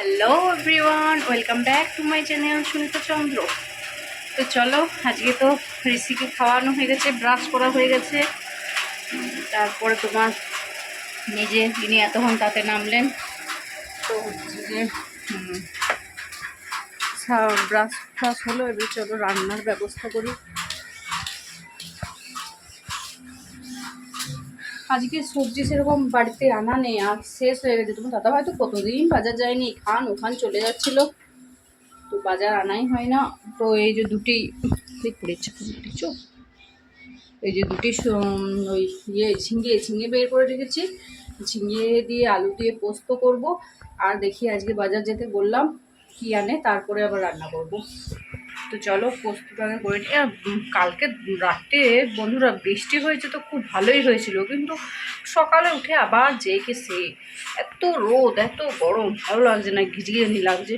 Hello everyone welcome back to my channel Sunita Chandra তো চলো, আজকে তো ঋষিকে খাওয়ানো হয়ে গেছে ব্রাশ করা হয়ে গেছে। তারপরে তোমার নিজে তিনি এতক্ষণ তাতে নামলেন, তো হচ্ছে যে ব্রাশ ফ্রাশ হলো, এবার চলো রান্নার ব্যবস্থা করি। আজকে সবজি সেরকম বাড়িতে আনা নেই, আর শেষ হয়ে গেছে। তোমার দাদা ভাই তো কতদিন বাজার যায়নি? খান, ওখান চলে যাচ্ছিল। তো বাজার আনাই হয় না। তো এই যে দুটি পড়েছে দেখছ এই যে দুটি ওই ইয়ে ঝিঙে ঝিঙে বের করে রেখেছি। ঝিঙে দিয়ে আলু দিয়ে পোস্ত করব। আর দেখি আজকে বাজার যেতে বললাম, কি আনে, তারপরে আবার রান্না করব। তো চলো পোস্তটা আগে করে নিই। কালকে রাতে, বন্ধুরা, বৃষ্টি হয়েছে তো খুব ভালোই হয়েছিল। কিন্তু সকালে উঠে আবার জেকে সে এত রোদ, এত গরম। ভালো লাগছে না ঘিজঘিজানি লাগছে।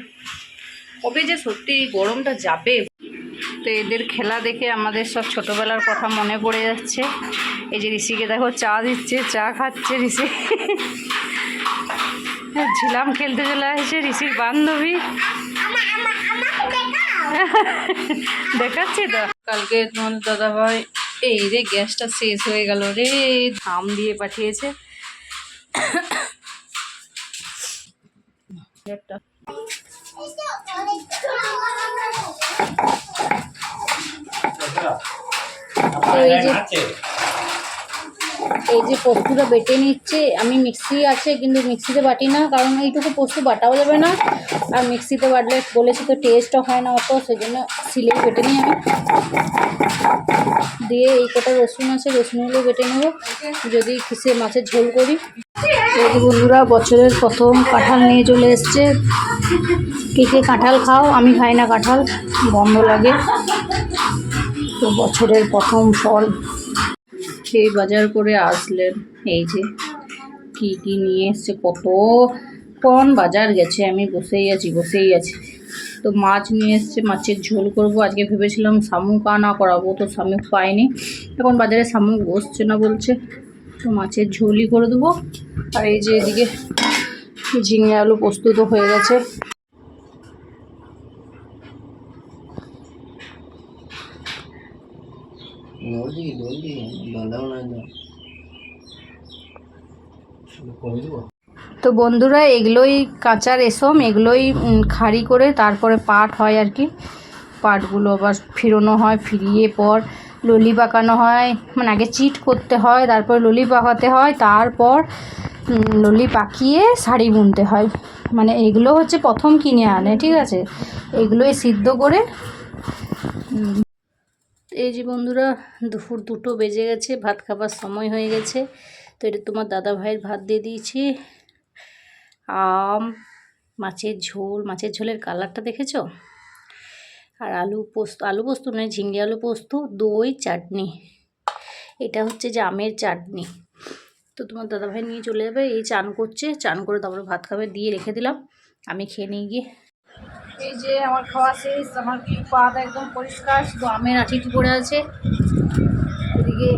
কবে যে সত্যি গরমটা যাবে। তো এদের খেলা দেখে আমাদের সব ছোটোবেলার কথা মনে পড়ে যাচ্ছে। এই যে ঋষিকে দেখো, চা দিচ্ছে, চা খাচ্ছে ঋষি। ঝিলাম খেলতে চলে আসছে ঋষির বান্ধবী। দেখাচ্ছি তো। কালকে তোমাদের দাদা ভাই এই রে গ্যাসটা শেষ হয়ে গেল রে ধাম দিয়ে পাঠিয়েছে। এই যে এই যে পোস্তটা বেটে নিচ্ছে, আমি মিক্সি আছে কিন্তু মিক্সিতে বাটি না, কারণ এইটুকু পোস্ত বাটাও যাবে না। আর মিক্সিতে বাটলে বলেছি তো টেস্টও হয় না অত সেই জন্য সিলেই বেটে নিই আমি। দিয়ে এই কটা রসুন আছে, রসুনগুলো বেটে নেব, যদি কিসে মাছের ঝোল করি। এই বন্ধুরা, বছরের প্রথম কাঁঠাল নিয়ে চলে এসছে। কে কে কাঁঠাল খাও? আমি খাই না কাঁঠাল বন্ধ লাগে। তো বছরের প্রথম ফল। সেই বাজার করে আসলেন। এই যে কি কি নিয়ে এসছে, কত কোন বাজার গেছে। আমি বসেই আছি বসেই আছি। তো মাছ নিয়ে এসছে, মাছের ঝোল করব। আজকে ভেবেছিলাম শামুক আনা করাবো, তো শামুক পাইনি। এখন বাজারে শামুক বসছে না বলছে। তো মাছের ঝোলই করে দেবো। আর এই যে এদিকে ঝিঙে আলু প্রস্তুত হয়ে গেছে। তো বন্ধুরা, এগুলোই কাঁচা রেশম, এগুলোই খাড়ি করে তারপরে পাট হয় আর কি। পাটগুলো আবার ফিরোনো হয়, ফিরিয়ে পর ললি পাকানো হয়। মানে আগে চিট করতে হয়, তারপর ললি পাকাতে হয়, তারপর ললি পাকিয়ে শাড়ি বুনতে হয়। মানে এগুলো হচ্ছে প্রথম কিনে আনে, ঠিক আছে? এগুলোই সিদ্ধ করে এই যে বন্ধুরা, দুপুর দুটো বেজে গেছে, ভাত খাবার সময় হয়ে গেছে। তো এটা তোমার দাদা ভাইয়ের ভাত দিয়ে দিয়েছি। আম, মাছের ঝোল, মাছের ঝোলের কালারটা দেখেছ? আর আলু পোস্ত আলু পোস্ত নয় ঝিঙ্গে আলু পোস্ত, দই, চাটনি। এটা হচ্ছে যে আমের চাটনি। তো তোমার দাদাভাই নিয়ে চলে যাবে, এই চান করছে, চান করে তারপরে ভাত খাবে, দিয়ে রেখে দিলাম। আমি খেয়ে নিয়ে গিয়ে। এই যে আমার খাওয়া শেষ, আমার পাত একদম পরিষ্কার, শুধু আমের আঠিটি পড়ে আছে। এদিকে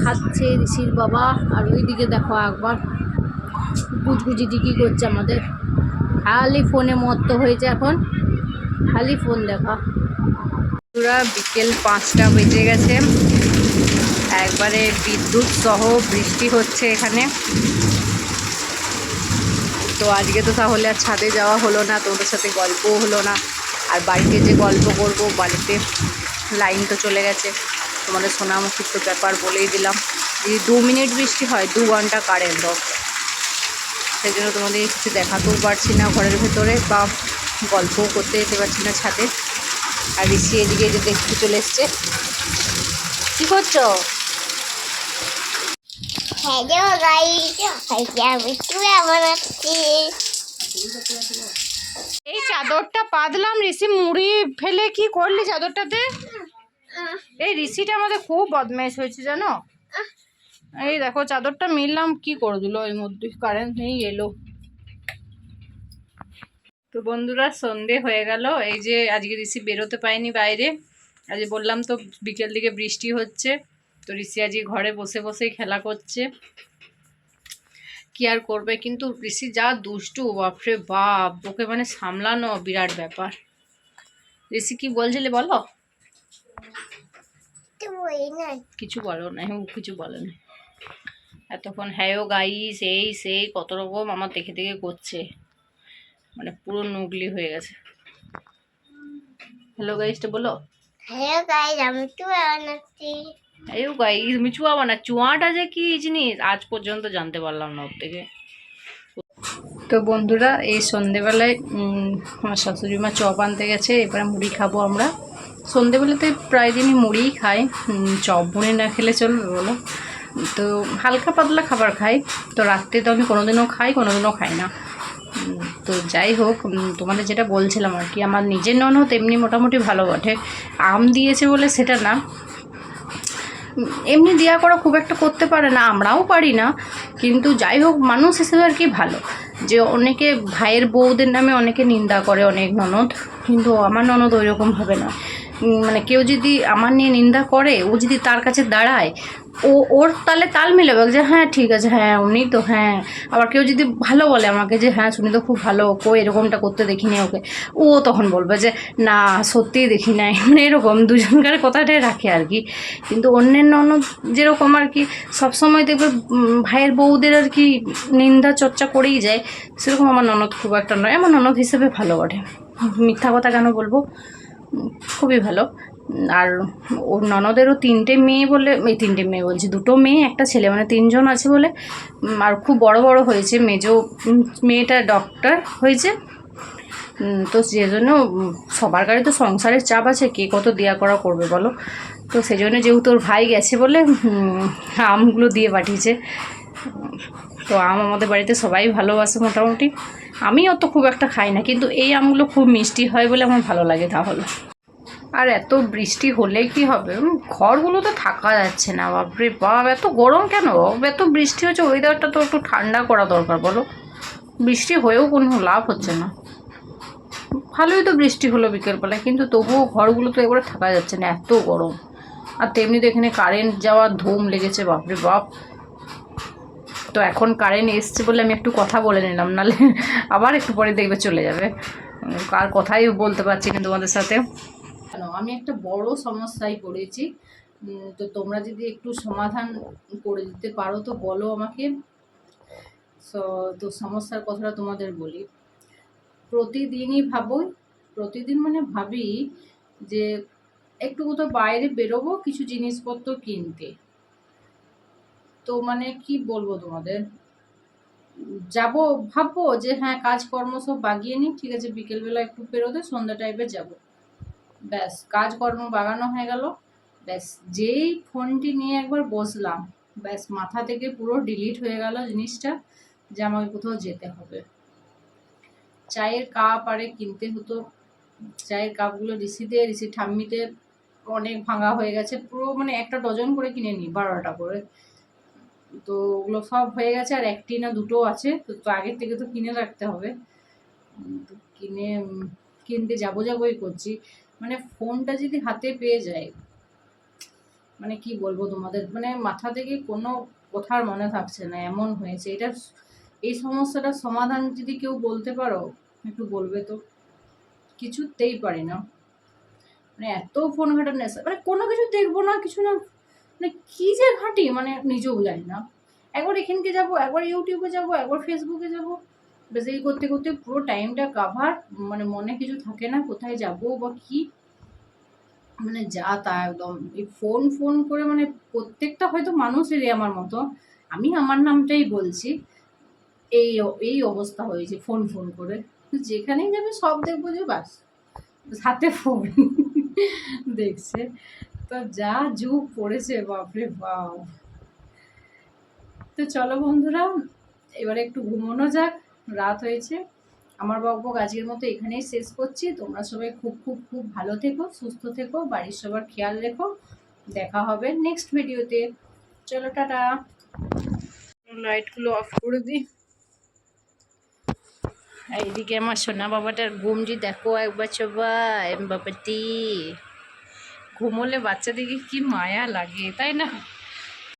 খাচ্ছে ঋষির বাবা, আর ওইদিকে দেখো একবার গুজগুজি ডিকি করছে আমাদের। খালি ফোনে মত্ত হয়েছে এখন। খালি ফোন দেখা। পুরা বিকেল পাঁচটা বেজে গেছে। একবারে বিদ্যুৎ সহ বৃষ্টি হচ্ছে এখানে। তো আজকে তো তাহলে আর ছাদে যাওয়া হলো না, তোমাদের সাথে গল্পও হলো না। আর বাড়িতে যে গল্প করব, বাড়িতে লাইন তো চলে গেছে। তোমাদের সোনামুখীর তো ব্যাপার বলেই দিলাম। যদি দু মিনিট বৃষ্টি হয়, দু ঘণ্টা কারেন্ট অফ সেই জন্য তোমাদের কিছু দেখাতেও পারছি না ঘরের ভেতরে বা গল্পও করতে যেতে পারছি না ছাদে। আর ঋষি এদিকে যে দেখতে চলে এসছে। কী করছ? হ্যালো গাইস আজকে আমি চুড়া বানাচ্ছি। এই চাদরটা পাতলাম, ঋষি মুড়ি ফেলে কি করলি চাদরটাতে? এই ঋষিটা আমাদের খুব বদমাইশ হয়েছে, জানো? এই দেখো, চাদরটা মিললাম, কি করে দিল? এর মধ্যে কারেন্ট নেই, এলো। তো বন্ধুরা, সন্ধে হয়ে গেল। এই যে আজকে ঋষি বেরোতে পায়নি বাইরে। আজ বললাম তো বিকেল দিকে বৃষ্টি হচ্ছে। তো ঋষি আজকে ঘরে বসে বসেই খেলা করছে কি আর করবে? কিন্তু ঋষি যা দুষ্টু বাপরে বাপ ওকে মানে সামলানো বিরাট ব্যাপার। ঋষি কি বলছিলে বলো? কিছু বলো না ও কিছু বলে না। এতক্ষণ হ্যাঁ গাই সেই সেই কত রকম আমার দেখে দেখে করছে। মানে পুরো নুগলি হয়ে গেছে। হ্যালো গাইসটা বলো। হ্যালো গাইস আমি তো বানাচ্ছি হ্যাঁ গাইস তুমি চুয়া বানা, চুয়াটা যে কি জিনিস? আজ পর্যন্ত জানতে পারলাম না ওর থেকে। তো বন্ধুরা, এই সন্ধেবেলায় আমার শাশুড়ি মা চপ আনতে গেছে, এবারে মুড়ি খাব আমরা। সন্ধেবেলাতে প্রায় দিনই মুড়িই খাই। চপ মুড়ি না খেলে চলবে বলো। তো হালকা পাতলা খাবার খাই। তো রাত্রে তো আমি কোনোদিনও খাই কোনোদিনও খাই না। তো যাই হোক তোমাদের যেটা বলছিলাম আর কি, আমার নিজের ননদ এমনি মোটামুটি ভালো বটে। আম দিয়েছে বলে সেটা না। এমনি দেওয়া করা খুব একটা করতে পারে না, আমরাও পারি না। কিন্তু যাই হোক, মানুষ হিসেবে আর কি ভালো। যে অনেকে ভাইয়ের বউদের নামে অনেকে নিন্দা করে, অনেক ননদ। কিন্তু আমার ননদ ওই রকম হবে না। মানে কেউ যদি আমার নিয়ে নিন্দা করে, ও যদি তার কাছে দাঁড়ায় ও, ওর তালে তাল মিলাবে, যে হ্যাঁ ঠিক আছে হ্যাঁ উনি তো হ্যাঁ। আবার কেউ যদি ভালো বলে আমাকে যে হ্যাঁ শুনি তো খুব ভালো, কো এরকমটা করতে দেখিনি ওকে, ও তখন বলবে যে, না, সত্যিই দেখি নাই। মানে এরকম দুজনকার কথাটাই রাখে আর কি। কিন্তু অন্যের ননদ যেরকম আর কি, সবসময় দেখবে ভাইয়ের বউদের আর কি নিন্দা চর্চা করেই যায়। সেরকম আমার ননদ খুব একটা নয়, আমার ননদ হিসেবে ভালো বটে। মিথ্যা কথা কেন বলব? খুবই ভালো। আর ওর ননদেরও তিনটে মেয়ে বলে, এই তিনটে মেয়ে বলছি, দুটো মেয়ে, একটা ছেলে মানে তিনজন আছে বলে আর খুব বড় বড় হয়েছে, মেজো মেয়েটা ডক্টর হয়েছে। তো সেজন্য জন্য সবার গাড়ি তো সংসারের চাপ আছে, কে কত দেয়া করা করবে বলো? তো সেই জন্য যেহেতু ওর ভাই গেছে বলে আমগুলো দিয়ে পাঠিয়েছে। তো আম আমাদের বাড়িতে সবাই ভালোবাসে মোটামুটি। আমি অত খুব একটা খাই না কিন্তু এই আমগুলো খুব মিষ্টি হয় বলে আমার ভালো লাগে তাহলে। আর এত বৃষ্টি হলে কি হবে? উম, ঘরগুলোতে থাকা যাচ্ছে না বাপরে বাপ এত গরম কেন? এত বৃষ্টি হচ্ছে ওয়েদারটা তো একটু ঠান্ডা করা দরকার বলো। বৃষ্টি হয়েও কোনো লাভ হচ্ছে না। ভালোই তো বৃষ্টি হলো বিকেলবেলায় কিন্তু তবুও ঘরগুলো তো এবারে থাকা যাচ্ছে না এত গরম। আর তেমনি তো এখানে কারেন্ট যাওয়ার ধুম লেগেছে বাপরে বাপ। তো এখন কারেন্ট এসছে বলে আমি একটু কথা বলে নিলাম নাহলে আবার একটু পরে দেখবে চলে যাবে। কার কথাই বলতে পারছি না তোমাদের সাথে। আমি একটা বড় সমস্যায় পড়েছি। তো তোমরা যদি একটু সমাধান করে দিতে পারো তো বলো আমাকে। তো সমস্যার কথাটা তোমাদের বলি। প্রতিদিনই ভাবো, প্রতিদিন মানে ভাবি যে একটু কোথাও বাইরে বেরোবো, কিছু জিনিসপত্র কিনতে। তো মানে কি বলব তোমাদের? যাব, ভাববো যে হ্যাঁ কাজকর্ম সব বাগিয়ে নিই ঠিক আছে, বিকেলবেলা একটু বেরোতে সন্ধ্যা টাইপে যাব। ব্যাস, কাজকর্ম বাগানো হয়ে গেল। ব্যাস, যেই ফোনটি নিয়ে একবার বসলাম, ব্যাস, মাথা থেকে পুরো ডিলিট হয়ে গেল জিনিসটা, যে আমাকে কোথাও যেতে হবে। চায়ের কাপ আরে কিনতে হতো। চায়ের কাপগুলো রিসিতে রিসি ঠাম্মিতে অনেক ভাঙা হয়ে গেছে। পুরো মানে একটা ডজন করে কিনে নিই বারোটা করে। তো ওগুলো সব হয়ে গেছে আর একটি না দুটো আছে, তো তো আগের থেকে তো কিনে রাখতে হবে। কিনে কিনতে যাব যাবোই করছি। মানে ফোনটা যদি হাতে পেয়ে যায় মানে কি বলব তোমাদের মানে মাথা থেকে কোনো কথার মনে থাকছে না, এমন হয়েছে। এটা এই সমস্যাটার সমাধান যদি কেউ বলতে পারো, একটু বলবে তো। কিছুতেই পারি না। মানে এত ফোন ঘাটার নেশা মানে কোনো কিছু দেখব না, কিছু না মানে কী যে ঘাঁটি মানে নিজেও জানি না। একবার এখানকে যাব, একবার ইউটিউবে যাব, একবার ফেসবুকে যাব। বেশ এই করতে করতে পুরো টাইমটা কাভার মানে মনে কিছু থাকে না, কোথায় যাব বা কি। মানে যা তা একদম। এই ফোন ফোন করে মানে প্রত্যেকটা হয়তো মানুষেরই আমার মতো। আমি আমার নামটাই বলছি। এই এই অবস্থা হয়েছে ফোন ফোন করে। যেখানেই যাবে সব দেখব যে বাস, হাতে ফোন দেখছে। তো যা যুগ পড়েছে, বাপরে বাপ। তো চলো বন্ধুরা, এবারে একটু ঘুমোনো যাক, রাত হয়েছে। আমার বকবক আজকের মতো এখানেই শেষ করছি। তোমরা সবাই খুব খুব খুব ভালো থেকো, সুস্থ থেকো, বাড়ির সবার খেয়াল রেখো। দেখা হবে নেক্সট ভিডিওতে চলো, টাটা। লাইটগুলো অফ করে দিই। এইদিকে আমার সোনা বাবাটার ঘুমজি দেখো, একবার সবাই বাবাটি ঘুমোলে বাচ্চাদেরকে কি মায়া লাগে তাই না?